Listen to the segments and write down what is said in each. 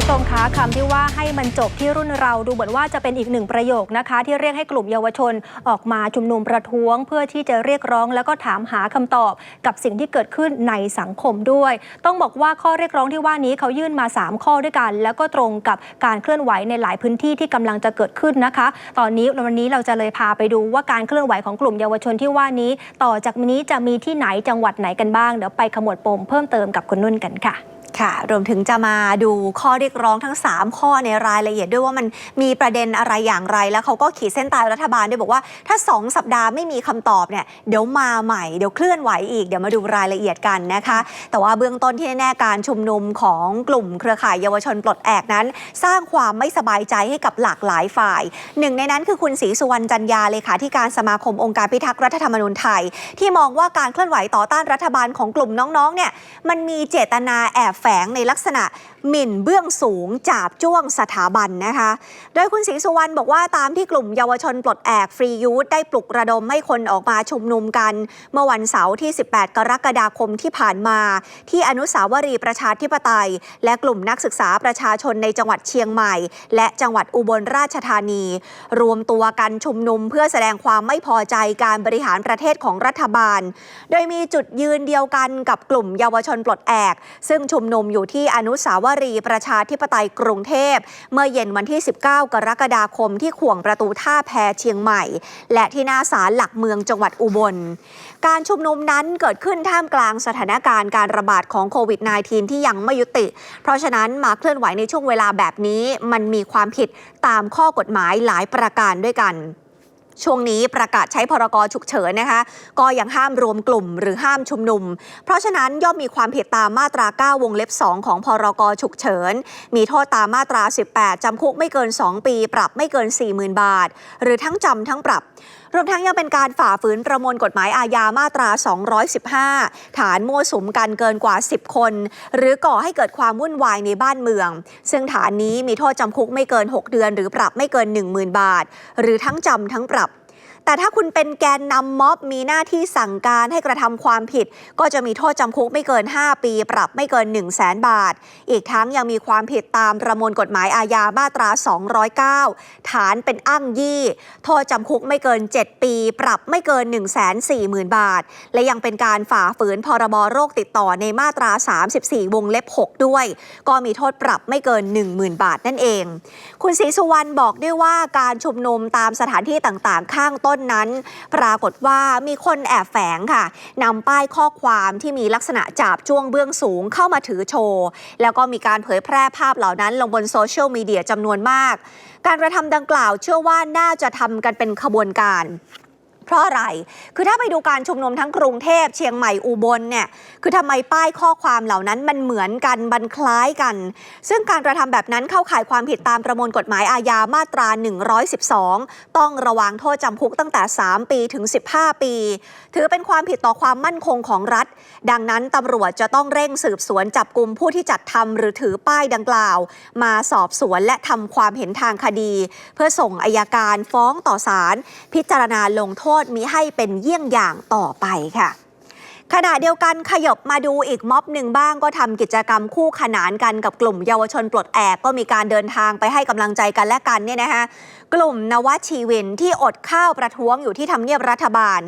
ผู้ชมคะคำที่ว่าให้มันจบที่รุ่นเราดูเหมือนว่าจะเป็นอีกหนึ่งประโยคนะคะ ที่เรียกให้กลุ่มเยาวชนออกมาชุมนุมประท้วง เพื่อที่จะเรียกร้องแล้วก็ถามหาคำตอบ กับสิ่งที่เกิดขึ้นในสังคมด้วย ต้องบอกว่าข้อเรียกร้องที่ว่านี้เขายื่นมา 3 ข้อด้วยกัน แล้วก็ตรงกับการเคลื่อนไหวในหลายพื้นที่ที่กำลังจะเกิดขึ้นนะคะ ตอนนี้วันนี้เราจะเลยพาไปดูว่าการเคลื่อนไหวของกลุ่มเยาวชนที่ว่านี้ ต่อจากนี้จะมีที่ไหนจังหวัดไหนกันบ้างเดี๋ยวไปขมวดปมเพิ่มเติมกับคุณนุ่นกันค่ะ ค่ะ รวมถึงจะมาดูข้อเรียกร้องทั้ง 3 ข้อในรายละเอียดด้วยว่ามันมีประเด็นอะไรอย่างไร แล้วเขาก็ขีดเส้นตายรัฐบาลด้วยบอกว่าถ้า 2 สัปดาห์ไม่มีคำตอบเนี่ยเดี๋ยวมาใหม่เดี๋ยวเคลื่อนไหวอีกเดี๋ยวมาดูรายละเอียดกันนะคะ แต่ว่าเบื้องต้นที่แน่ๆการชุมนุมของกลุ่มเครือข่ายเยาวชนปลดแอกนั้น สร้างความไม่สบายใจให้กับหลากหลายฝ่ายหนึ่งในนั้นคือคุณศรีสุวรรณจันยาเลขาธิการสมาคมองค์การพิทักษ์รัฐธรรมนูญไทย ที่มองว่าการเคลื่อนไหวต่อต้านรัฐบาลของกลุ่มน้องๆเนี่ยมันมีเจตนาแอบแฝงในลักษณะหมิ่นเบื้องสูงจาบจ้วงสถาบันนะคะ โดยคุณศรีสุวรรณบอกว่าตามที่กลุ่มเยาวชนปลดแอกฟรียูธได้ปลุกระดมให้คนออกมาชุมนุมกัน เมื่อวันเสาร์ที่ 18 กรกฎาคมที่ผ่านมา ที่อนุสาวรีย์ประชาธิปไตย และกลุ่มนักศึกษาประชาชนในจังหวัดเชียงใหม่ และจังหวัดอุบลราชธานี รวมตัวกันชุมนุมเพื่อแสดงความไม่พอใจการบริหารประเทศของรัฐบาล โดยมีจุดยืนเดียวกันกับกลุ่มเยาวชนปลดแอก ซึ่งชุมนุมอยู่ที่อนุสาวรีประชาธิปไตยกรุงเทพ เมื่อเย็นวันที่ 19 กรกฎาคมที่ขวงประตูท่าแพเชียงใหม่ และที่หน้าศาลหลักเมืองจังหวัดอุบล การชุมนุมนั้นเกิดขึ้นท่ามกลางสถานการณ์การระบาดของโควิด -19 ที่ยังไม่ยุติ เพราะฉะนั้นมาเคลื่อนไหวในช่วงเวลาแบบนี้มันมีความผิดตามข้อกฎหมายหลายประการด้วยกัน ช่วงนี้ประกาศใช้พรกฉุกเฉินนะคะ ก็ยังห้ามรวมกลุ่มหรือห้ามชุมนุม เพราะฉะนั้นย่อมมีความผิดตามมาตรา 9 วงเล็บ 2 ของพรกฉุกเฉิน มีโทษตามมาตรา 18 จำคุกไม่เกิน 2 ปี ปรับไม่เกิน 40,000 บาท หรือทั้งจำทั้งปรับ รวมทั้งยังเป็นการฝ่าฝืนประมวลกฎหมายอาญามาตรา 215 ฐานมั่วสุมกันเกินกว่า 10 คน หรือก่อให้เกิดความวุ่นวายในบ้านเมือง ซึ่งฐานนี้มีโทษจำคุกไม่เกิน 6 เดือน หรือปรับไม่เกิน 10,000 บาท หรือทั้งจำทั้งปรับ แต่ถ้าคุณเป็นแกนนำม็อบมีหน้าที่สั่งการให้กระทำความผิด ก็จะมีโทษจำคุกไม่เกิน 5 ปี ปรับไม่เกิน 1 0 0 0 0แสนบาท อีกทั้งยังมีความผิดตามประมวลกฎหมายอาญามาตรา 209 ฐานเป็นอ้างยี่ โทษจำคุกไม่เกิน 7 ปี ปรับไม่เกิน 1 4 0 0 0 0 บาท และยังเป็นการฝ่าฝืนพรบโรคติดต่อในมาตรา 34 วงเล็บ 6 ด้วย ก็มีโทษปรับไม่เกิน 10,000 บาทนั่นเอง คุณศรีสุวรรณบอกด้วยว่าการชุมนุมตามสถานที่ต่างๆ ข้างต้นนั้น ปรากฏว่ามีคนแอบแฝงค่ะนำป้ายข้อความที่มีลักษณะจาบจ้วงเบื้องสูงเข้ามาถือโชว์ แล้วก็มีการเผยแพร่ภาพเหล่านั้น ลงบนโซเชียลมีเดียจำนวนมาก การกระทำดังกล่าวเชื่อว่าน่าจะทำกันเป็นขบวนการ เพราะอะไร คือถ้าไปดูการชุมนุมทั้งกรุงเทพเชียงใหม่อุบลเนี่ย คือทำไมป้ายข้อความเหล่านั้นมันเหมือนกันมันคล้ายกัน ซึ่งการกระทำแบบนั้นเข้าข่ายความผิดตามประมวลกฎหมายอาญามาตรา 112 ต้องระวังโทษจำคุกตั้งแต่ 3 ปีถึง 15 ปี ถือเป็นความผิดต่อความมั่นคงของรัฐ ดังนั้นตำรวจจะต้องเร่งสืบสวนจับกลุ่มผู้ที่จัดทำหรือถือป้ายดังกล่าว มาสอบสวนและทำความเห็นทางคดี เพื่อส่งอายการฟ้องต่อศาลพิจารณาลงโทษมิให้เป็นเยี่ยงอย่างต่อไปค่ะขณะเดียวกันขยบมาดูอีกม็อบหนึ่งบ้างก็ทำกิจกรรมคู่ขนานกันกับกลุ่มเยาวชนปลดแอกก็มีการเดินทางไปให้กำลังใจกันและกันเนี่ยนะคะ กลุ่มนวชีวินที่อดข้าวประท้วงอยู่ที่ทำเนียบรัฐบาล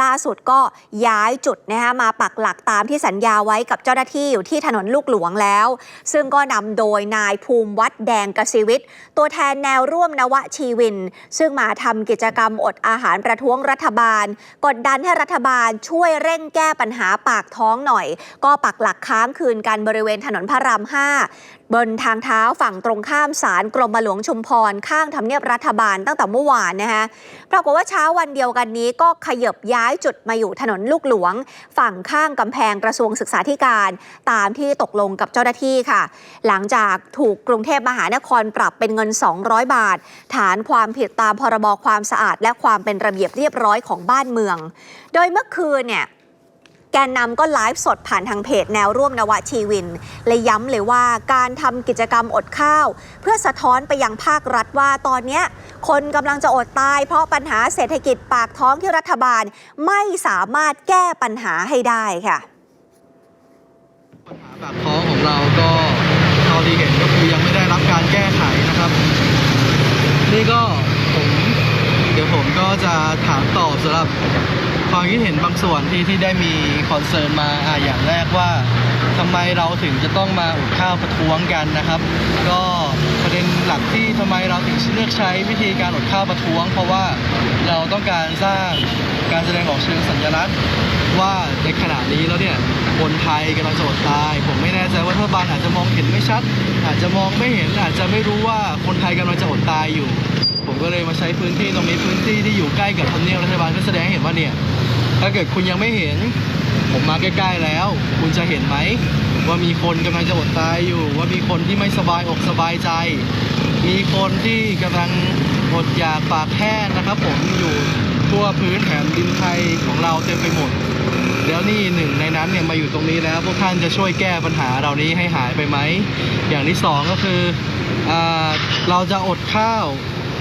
ล่าสุดก็ย้ายจุดนะคะมาปักหลักตามที่สัญญาไว้กับเจ้าหน้าที่อยู่ที่ถนนลูกหลวงแล้ว ซึ่งก็นำโดยนายภูมิวัดแดงกสิวิทย์ตัวแทนแนวร่วมนวชีวิน ซึ่งมาทำกิจกรรมอดอาหารประท้วงรัฐบาล กดดันให้รัฐบาลช่วยเร่งแก้ปัญหาปากท้องหน่อย ก็ปักหลักค้างคืนกันบริเวณถนนพระราม 5 บนทางเท้าฝั่งตรงข้ามศาลกรมหลวงชุมพร ข้างทำเนียบรัฐบาลตั้งแต่เมื่อวานนะคะปรากฏว่าเช้าวันเดียวกันนี้ก็ขยบย้ายจุดมาอยู่ถนนลูกหลวง ฝั่งข้างกำแพงกระทรวงศึกษาธิการ ตามที่ตกลงกับเจ้าหน้าที่ค่ะ หลังจากถูกกรุงเทพมหานครปรับเป็นเงิน 200 บาท ฐานความผิดตามพรบความสะอาด และความเป็นระเบียบเรียบร้อยของบ้านเมือง โดยเมื่อคืนเนี่ย แกนนำก็ไลฟ์สดผ่านทางเพจแนวร่วมนวชีวิน และย้ำเลยว่าการทำกิจกรรมอดข้าว เพื่อสะท้อนไปยังภาครัฐว่าตอนนี้คนกำลังจะอดตาย เพราะปัญหาเศรษฐกิจปากท้องที่รัฐบาลไม่สามารถแก้ปัญหาให้ได้ค่ะปัญหาปากท้องของเราก็เท่าที่เห็นก็คือยังไม่ได้รับการแก้ไขนะครับ นี่ก็ ผมก็จะถามตอบสำหรับความคิดเห็นบางส่วนที่ที่ได้มีคอนเซิร์นมาอะอย่างแรกว่าทำไมเราถึงจะต้องมาอดข้าวประท้วงกันนะครับ ก็ประเด็นหลักที่ทำไมเราถึงเลือกใช้วิธีการอดข้าวประท้วง เพราะว่าเราต้องการสร้างการแสดงออกเชิงสัญลักษณ์ ว่าในขณะนี้แล้วเนี่ยคนไทยกำลังจะอดตาย ผมไม่แน่ใจว่ารัฐบาลอาจจะมองเห็นไม่ชัด อาจจะมองไม่เห็นอาจจะไม่รู้ว่าคนไทยกำลังจะอดตายอยู่ ผมก็เลยมาใช้พื้นที่ตรงนี้พื้นที่ที่อยู่ใกล้กับทำเนียบรัฐบาลเพื่อแสดงให้เห็นว่าเนี่ย ถ้าเกิดคุณยังไม่เห็น ผมมาใกล้ๆแล้ว คุณจะเห็นไหมว่ามีคนกำลังจะอดตายอยู่ ว่ามีคนที่ไม่สบายอกสบายใจ มีคนที่กำลังอดอยากปากแห้งนะครับ ผมอยู่ทั่วพื้นแผ่นดินไทยของเราเต็มไปหมดแล้วนี่หนึ่งในนั้นเนี่ยมาอยู่ตรงนี้แล้วพวกท่านจะช่วยแก้ปัญหาเหล่านี้ให้หายไปไหม อย่างที่สองก็คืออเราจะอดข้าว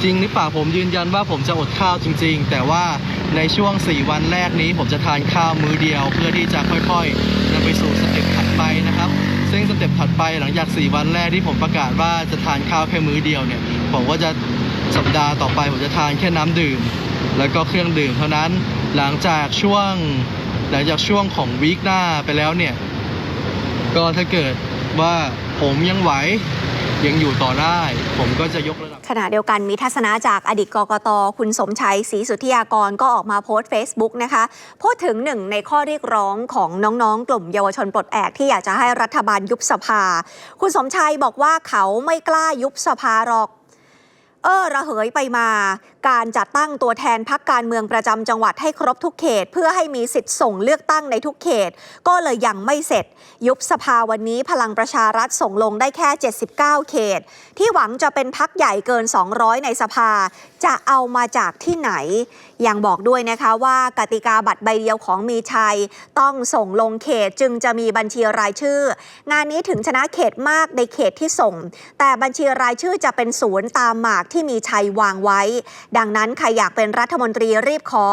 จริงหรือเปล่าผมยืนยันว่าผมจะอดข้าวจริง ๆ แต่ว่าในช่วง 4 วันแรกนี้ ผมจะทานข้าวมื้อเดียว เพื่อที่จะค่อยๆนำไปสู่สเต็ปถัดไปนะครับซึ่งสเต็ปถัดไปหลังจาก 4 วันแรกที่ผมประกาศว่าจะทานข้าวแค่มื้อเดียวเนี่ยผมก็จะสัปดาห์ต่อไปผมจะทานแค่น้ำดื่ม แล้วก็เครื่องดื่มเท่านั้นหลังจากช่วงหลังจากช่วงของวีคหน้าไปแล้วเนี่ยก็ถ้าเกิดว่าผมยังไหวยังอยู่ต่อได้ ผมก็จะยกระดับ ขณะเดียวกันมีทัศนะจากอดีตกกต คุณสมชัยศรีสุทธิยากรก็ออกมาโพสต์ Facebook นะคะ พูดถึงหนึ่งในข้อเรียกร้องของน้องๆ กลุ่มเยาวชนปลดแอกที่อยากจะให้รัฐบาลยุบสภา คุณสมชัยบอกว่าเขาไม่กล้ายุบสภาหรอก เออระเหยไปมา การจัดตั้งตัวแทนพักการเมืองประจำจังหวัดให้ครบทุกเขต เพื่อให้มีสิทธิ์ส่งเลือกตั้งในทุกเขต ก็เลยยังไม่เสร็จ ยุบสภาวันนี้พลังประชารัฐส่งลงได้แค่ 79 เขต ที่หวังจะเป็นพักใหญ่เกิน 200 ในสภา จะเอามาจากที่ไหน ยังบอกด้วยนะคะว่ากติกาบัตรใบเดียวของมีชัย ต้องส่งลงเขตจึงจะมีบัญชีรายชื่อ งานนี้ถึงชนะเขตมากในเขตที่ส่ง แต่บัญชีรายชื่อจะเป็นศูนย์ตามหมากที่มีชัยวางไว้ดังนั้นใครอยากเป็นรัฐมนตรีรีบขอ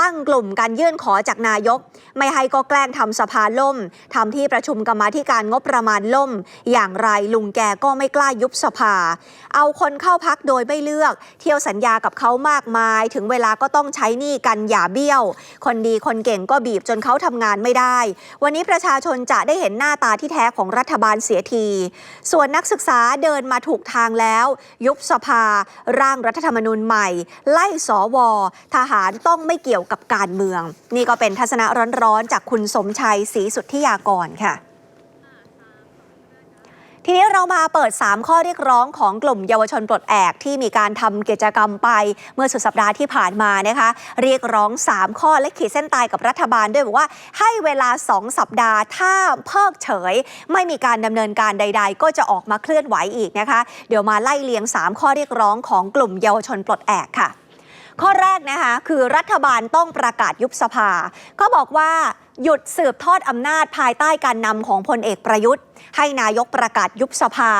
ตั้งกลุ่มการยื่นขอจากนายก ไม่ให้ก็แกล้งทำสภาล่มทำที่ประชุมกรรมาธิการงบประมาณล่ม อย่างไรลุงแกก็ไม่กล้ายุบสภา เอาคนเข้าพักโดยไม่เลือก เที่ยวสัญญากับเขามากมาย ถึงเวลาก็ต้องใช้หนี้กันอย่าเบี้ยว คนดีคนเก่งก็บีบจนเขาทำงานไม่ได้ วันนี้ประชาชนจะได้เห็นหน้าตาที่แท้ของรัฐบาลเสียที ส่วนนักศึกษาเดินมาถูกทางแล้ว ยุบสภา ร่างรัฐธรรมนูญใหม่ไล่สวทหารต้องไม่เกี่ยวกับการเมือง นี่ก็เป็นทัศนะร้อนๆ จากคุณสมชัยศรีสุทธิยากรค่ะ ทีนี้เรามาเปิด 3 ข้อเรียกร้องของกลุ่มเยาวชนปลดแอกที่มีการทำกิจกรรมไปเมื่อสุดสัปดาห์ที่ผ่านมานะคะ เรียกร้อง 3 ข้อและขีดเส้นตายกับรัฐบาลด้วยบอกว่าให้เวลา 2 สัปดาห์ถ้าเพิกเฉย ไม่มีการดำเนินการใด ๆ ก็จะออกมาเคลื่อนไหวอีกนะคะ เดี๋ยวมาไล่เลียง 3 ข้อเรียกร้องของกลุ่มเยาวชนปลดแอกค่ะ ข้อแรกนะคะคือรัฐบาลต้องประกาศยุบสภา ก็บอกว่าหยุดสืบทอดอำนาจภายใต้การนำของพลเอกประยุทธ์ให้นายกประกาศยุบสภา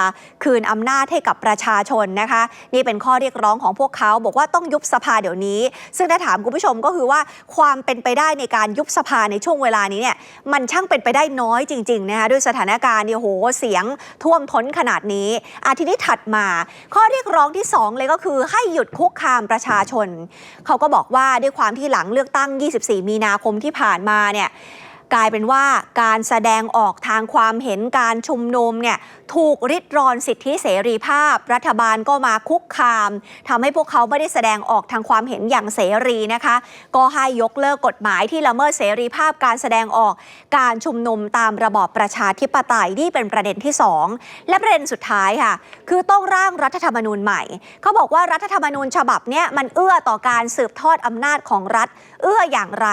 คืนอำนาจให้กับประชาชนนะคะ นี่เป็นข้อเรียกร้องของพวกเขาบอกว่าต้องยุบสภาเดี๋ยวนี้ ซึ่งถ้าถามคุณผู้ชมก็คือว่าความเป็นไปได้ในการยุบสภาในช่วงเวลานี้เนี่ยมันช่างเป็นไปได้น้อยจริงๆนะคะด้วยสถานการณ์เนี่ยโหเสียงท่วมท้นขนาดนี้อาทีนี้ถัดมา ข้อเรียกร้องที่สองเลยก็คือให้หยุดคุกคามประชาชน เขาก็บอกว่าด้วยความที่หลังเลือกตั้ง 24 มีนาคมที่ผ่านมาเนี่ย กลายเป็นว่าการแสดงออกทางความเห็นการชุมนุมเนี่ยถูกริดรอนสิทธิเสรีภาพ รัฐบาลก็มาคุกคามทำให้พวกเขาไม่ได้แสดงออกทางความเห็นอย่างเสรีนะคะ ก็ให้ยกเลิกกฎหมายที่ละเมิดเสรีภาพการแสดงออกการชุมนุมตามระบอบประชาธิปไตยนี่เป็นประเด็นที่ 2 และประเด็นสุดท้ายค่ะ คือต้องร่างรัฐธรรมนูญใหม่ เขาบอกว่ารัฐธรรมนูญฉบับนี้มันเอื้อต่อการสืบทอดอำนาจของรัฐ เอื้ออย่างไร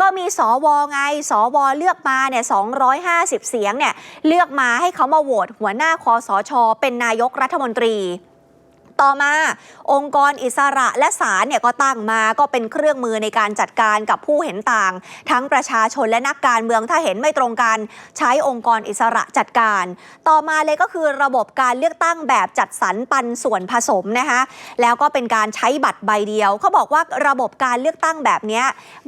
ก็มีสวไงสวเลือกมาเนี่ย250 เสียงเนี่ยเลือกมาให้เขามาโหวตหัวหน้าคอสช เป็นนายกรัฐมนตรี ต่อมา องค์กรอิสระและศาลเนี่ยก็ตั้งมาก็เป็นเครื่องมือในการจัดการกับผู้เห็นต่าง ทั้งประชาชนและนักการเมืองถ้าเห็นไม่ตรงกัน ใช้องค์กรอิสระจัดการ ต่อมาเลยก็คือระบบการเลือกตั้งแบบจัดสรรปันส่วนผสมนะคะแล้วก็เป็นการใช้บัตรใบเดียวเขาบอกว่าระบบการเลือกตั้งแบบนี้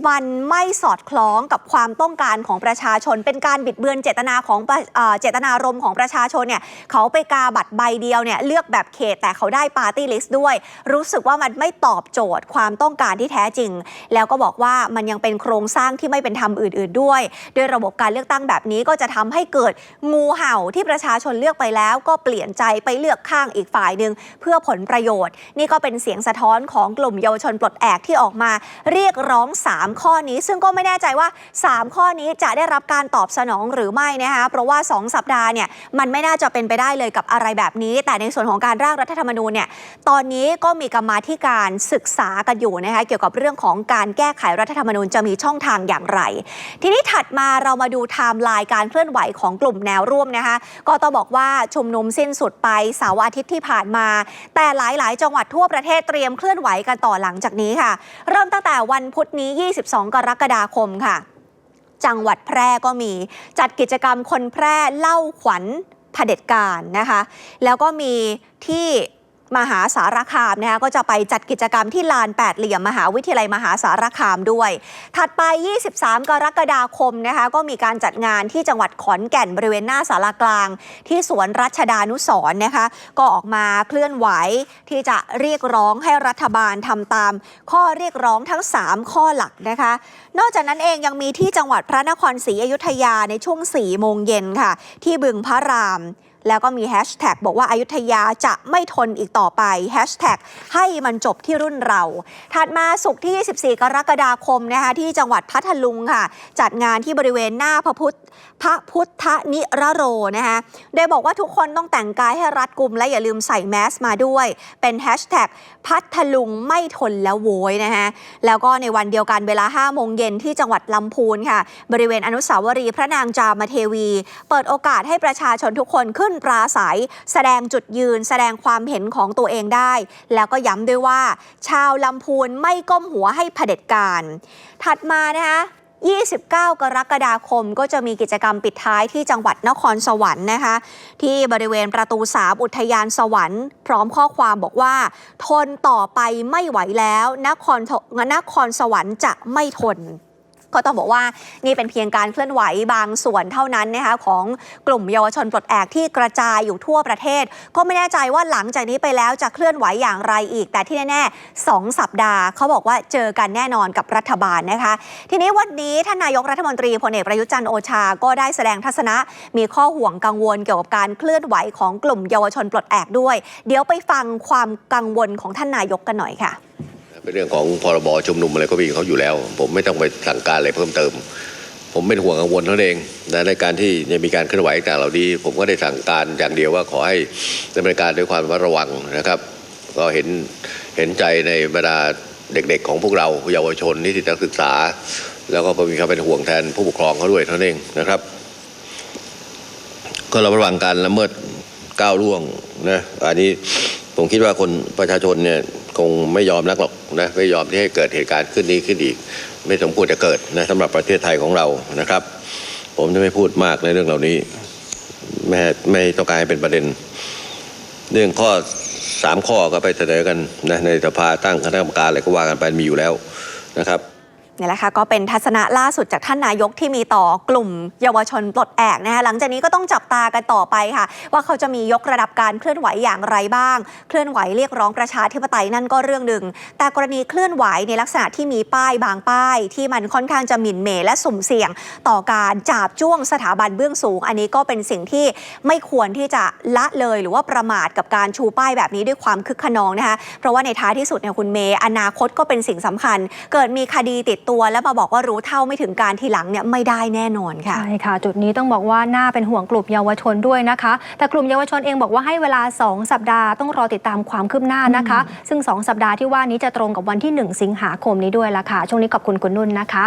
มันไม่สอดคล้องกับความต้องการของประชาชน เป็นการบิดเบือนเจตนาของเอ่อเจตนารมณ์ของประชาชนเนี่ยเขาไปกาบัตรใบเดียวเนี่ยเลือกแบบเขตแต่เขาได้ไปปาร์ตี้ลิสต์ด้วย รู้สึกว่ามันไม่ตอบโจทย์ความต้องการที่แท้จริง แล้วก็บอกว่ามันยังเป็นโครงสร้างที่ไม่เป็นธรรมอื่น ๆ ด้วยด้วยระบบการเลือกตั้งแบบนี้ก็จะทำให้เกิดงูเห่าที่ประชาชนเลือกไปแล้ว ก็เปลี่ยนใจไปเลือกข้างอีกฝ่ายหนึ่งเพื่อผลประโยชน์ นี่ก็เป็นเสียงสะท้อนของกลุ่มเยาวชนปลดแอกที่ออกมา เรียกร้อง 3 ข้อนี้ ซึ่งก็ไม่แน่ใจว่า 3 ข้อนี้จะได้รับการตอบสนองหรือไม่นะคะเพราะว่า 2 สัปดาห์เนี่ยมันไม่น่าจะเป็นไปได้เลยกับอะไรแบบนี้ แต่ในส่วนของการร่างรัฐธรรมนูญเนี่ยตอนนี้ก็มีกรรมาธิการศึกษากันอยู่นะคะเกี่ยวกับเรื่องของการแก้ไขรัฐธรรมนูญจะมีช่องทางอย่างไร ทีนี้ถัดมาเรามาดูไทม์ไลน์การเคลื่อนไหวของกลุ่มแนวร่วมนะคะก็ต้องบอกว่าชุมนุมสิ้นสุดไปเสาร์อาทิตย์ที่ผ่านมา แต่หลายๆ จังหวัดทั่วประเทศเตรียมเคลื่อนไหวกันต่อหลังจากนี้ค่ะ เริ่มตั้งแต่วันพุธนี้ 22 กรกฎาคมค่ะ จังหวัดแพร่ก็มี จัดกิจกรรมคนแพร่เล่าขวัญเผด็จการนะคะ แล้วก็มีที่ มหาสารคามนะคะก็จะไปจัดกิจกรรมที่ลานแปดเหลี่ยมมหาวิทยาลัยมหาสารคามด้วย ถัดไป 23 กรกฎาคมนะคะก็มีการจัดงานที่จังหวัดขอนแก่นบริเวณหน้าสารกลาง ที่สวนรัชดานุสร์นะคะก็ออกมาเคลื่อนไหวที่จะเรียกร้องให้รัฐบาลทำตาม ข้อเรียกร้องทั้ง 3 ข้อหลักนะคะ นอกจากนั้นเองยังมีที่จังหวัดพระนครศรีอยุธยาในช่วง4โมงเย็นค่ะ ที่บึงพระราม แล้วก็มีแฮชแท็กบอกว่าอายุทยาจะไม่ทนอีกต่อไปแฮชแท็กให้มันจบที่รุ่นเรา ถัดมาสุกที่ 24 กรกฎาคมนะคะที่จังหวัดพัทลุงค่ะ จัดงานที่บริเวณหน้าพระพุทธ พระพุทธนิรโรนะคะโดยบอกว่าทุกคนต้องแต่งกายให้รัดกุมและอย่าลืมใส่แมสมาด้วย เป็นแฮชแท็กพัทลุงไม่ทนแล้วโวยนะคะแล้วก็ในวันเดียวกันเวลา5โมงเย็นที่จังหวัดลำพูนค่ะ บริเวณอนุสาวรีย์พระนางจามเทวี เปิดโอกาสให้ประชาชนทุกคนขึ้นปราศัย แสดงจุดยืน แสดงความเห็นของตัวเองได้ แล้วก็ย้ำด้วยว่า ชาวลำพูนไม่ก้มหัวให้เผด็จการ ถัดมานะคะ 29 กรกฎาคมก็จะมีกิจกรรมปิดท้ายที่จังหวัดนครสวรรค์นะคะ ที่บริเวณประตูสามอุทยานสวรรค์ พร้อมข้อความบอกว่า ทนต่อไปไม่ไหวแล้ว นครนครสวรรค์จะไม่ทน ก็ต้องบอกว่านี่เป็นเพียงการเคลื่อนไหวบางส่วนเท่านั้นนะคะของกลุ่มเยาวชนปลดแอกที่กระจายอยู่ทั่วประเทศ ก็ไม่แน่ใจว่าหลังจากนี้ไปแล้วจะเคลื่อนไหวอย่างไรอีก แต่ที่แน่ๆสองสัปดาห์เขาบอกว่าเจอกันแน่นอนกับรัฐบาลนะคะ ทีนี้วันนี้ท่านนายกรัฐมนตรีพลเอกประยุทธ์จันทร์โอชา ก็ได้แสดงทัศนะ มีข้อห่วงกังวลเกี่ยวกับการเคลื่อนไหวของกลุ่มเยาวชนปลดแอกด้วย เดี๋ยวไปฟังความกังวลของท่านนายกกันหน่อยค่ะ เป็นเรื่องของพรบชุมนุมอะไรก็มีเขาอยู่แล้ว ผมไม่ต้องไปสั่งการอะไรเพิ่มเติม ผมเป็นห่วงกังวลเท่านั้นเองนะในการที่จะมีการเคลื่อนไหวต่างเหล่านี้ผมก็ได้สั่งการอย่างเดียวว่าขอให้ดำเนินการด้วยความระวังนะครับ ก็เห็นเห็นใจในบรรดาเด็กๆ ของพวกเราเยาวชนนิสิตนักศึกษา แล้วก็มีความเป็นห่วงแทนผู้ปกครองเขาด้วยเท่านั้นเองนะครับ ก็เระมัดระวังการละเมิดก้าวล่วงนะอันนี้ผมคิดว่าคนประชาชนเนี่ย คงไม่ยอมนักหรอกนะไม่ยอมที่ให้เกิดเหตุการณ์ขึ้นนี้ขึ้นอีก ไม่สมควรจะเกิดนะสำหรับประเทศไทยของเรานะครับ ผมจะไม่พูดมากในเรื่องเหล่านี้ไม่ไม่ต้องการให้เป็นประเด็น เรื่องข้อสามข้อก็ไปเสนอกันนะในสภาตั้งคณะกรรมการอะไรก็ว่ากันไปมีอยู่แล้วนะครับ นี่แหละค่ะก็เป็นทัศนะล่าสุดจากท่านนายกที่มีต่อกลุ่มเยาวชนปลดแอกนะคะหลังจากนี้ก็ต้องจับตากันต่อไปค่ะ ว่าเขาจะมียกระดับการเคลื่อนไหวอย่างไรบ้าง เคลื่อนไหวเรียกร้องประชาธิปไตยนั่นก็เรื่องหนึ่ง แต่กรณีเคลื่อนไหวในลักษณะที่มีป้ายบางป้าย ที่มันค่อนข้างจะหมิ่นเหมและสุ่มเสี่ยง ต่อการจาบจ้วงสถาบันเบื้องสูง อันนี้ก็เป็นสิ่งที่ไม่ควรที่จะละเลยหรือว่าประมาทกับการชูป้ายแบบนี้ด้วยความคึกขนองนะคะเพราะว่าในท้ายที่สุดเนี่ยคุณเมย์อนาคตก็เป็นสิ่งสำคัญ เกิดมีคดีติดตัวแล้วมาบอกว่ารู้เท่าไม่ถึงการทีหลังเนี่ยไม่ได้แน่นอนค่ะ ใช่ค่ะ จุดนี้ต้องบอกว่าน่าเป็นห่วงกลุ่มเยาวชนด้วยนะคะ แต่กลุ่มเยาวชนเองบอกว่าให้เวลา 2 สัปดาห์ต้องรอติดตามความคืบหน้านะคะ ซึ่ง 2 สัปดาห์ที่ว่านี้จะตรงกับวันที่ 1 สิงหาคมนี้ด้วยละค่ะ ช่วงนี้ขอบคุณคุณนุ่นนะคะ